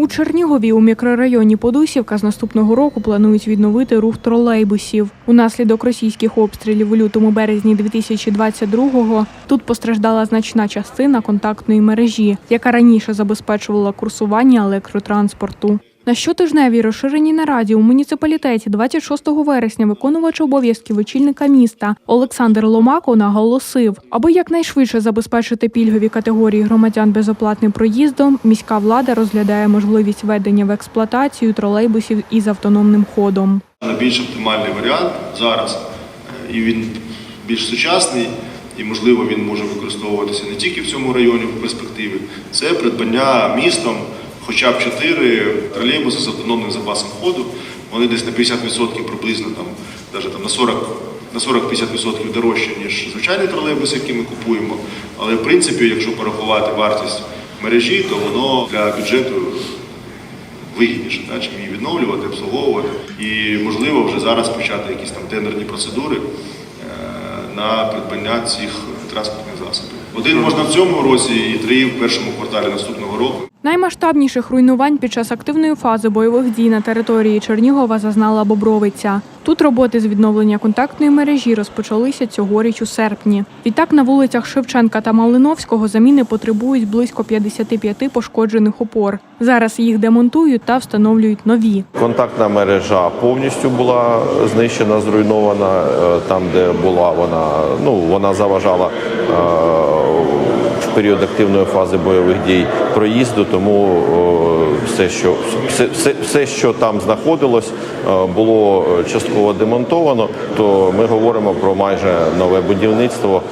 У Чернігові у мікрорайоні Подусівка з наступного року планують відновити рух тролейбусів. Унаслідок російських обстрілів у лютому березні 2022-го тут постраждала значна частина контактної мережі, яка раніше забезпечувала курсування електротранспорту. На щотижневій розширеній нараді у муніципалітеті 26 вересня виконувач обов'язків очільника міста Олександр Ломако наголосив, аби якнайшвидше забезпечити пільгові категорії громадян безоплатним проїздом, міська влада розглядає можливість введення в експлуатацію тролейбусів із автономним ходом. Найбільш оптимальний варіант зараз, е, і він більш сучасний, і можливо він може використовуватися не тільки в цьому районі в перспективі. Це придбання містом хоча б 4 тролейбуси з автономним запасом ходу. Вони десь на 50% приблизно там, навіть там на 40 на 40-50% дорожче, ніж звичайний тролейбус, який ми купуємо. Але в принципі, якщо порахувати вартість мережі, то воно для бюджету вигідніше, да, чим її відновлювати, обслуговувати. І можливо вже зараз почати якісь там тендерні процедури е, на придбання цих транспортних засобів. Один можна в цьому році і три в першому кварталі наступного року. Наймасштабніших руйнувань під час активної фази бойових дій на території Чернігова зазнала Бобровиця. Тут роботи з відновлення контактної мережі розпочалися цьогоріч у серпні. Відтак на вулицях Шевченка та Малиновського заміни потребують близько 55 пошкоджених опор. Зараз їх демонтують та встановлюють нові. Контактна мережа повністю була знищена, зруйнована е, там, де була вона. Ну вона заважала е, в період активної фази бойових дій проїзду. Тому е, все, що все, все, все, що там знаходилось, е, було частково демонтовано. То ми говоримо про майже нове будівництво.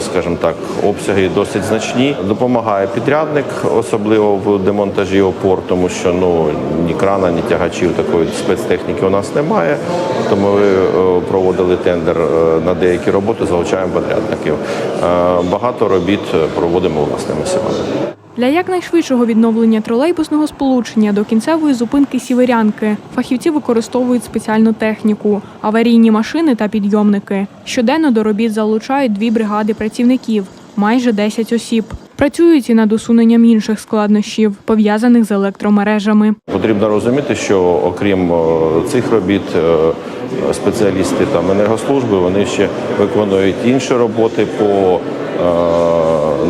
Скажімо так, обсяги досить значні. Допомагає підрядник, особливо в демонтажі опор, тому що ну ні крана, ні тягачів такої спецтехніки у нас немає. Тому ми е, проводили тендер е, на деякі роботи, залучаємо підрядників. Е, Багато робіт проводимо власними силами. Для якнайшвидшого відновлення тролейбусного сполучення до кінцевої зупинки Сіверянки фахівці використовують спеціальну техніку, аварійні машини та підйомники. Щоденно до робіт залучають дві бригади працівників, майже 10 осіб. Працюють і над усуненням інших складнощів, пов'язаних з електромережами. Потрібно розуміти, що окрім е, цих робіт, е, спеціалісти там енергослужби вони ще виконують інші роботи по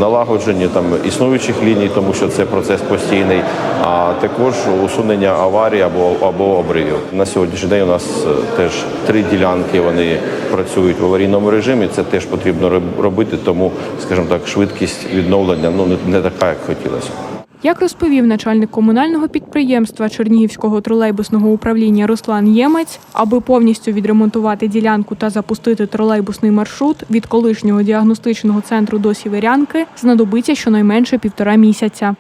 налагодженню там існуючих ліній, тому що це процес постійний, а також усунення аварій або або обривів. На сьогоднішній день у нас е, теж три ділянки вони працюють в аварійному режимі. Це теж потрібно робити, тому, скажімо так, швидкість відновлення ну не така, як хотілося. Як розповів начальник комунального підприємства Чернігівського тролейбусного управління Руслан Ємець, аби повністю відремонтувати ділянку та запустити тролейбусний маршрут від колишнього діагностичного центру до Сіверянки, знадобиться щонайменше півтора місяця.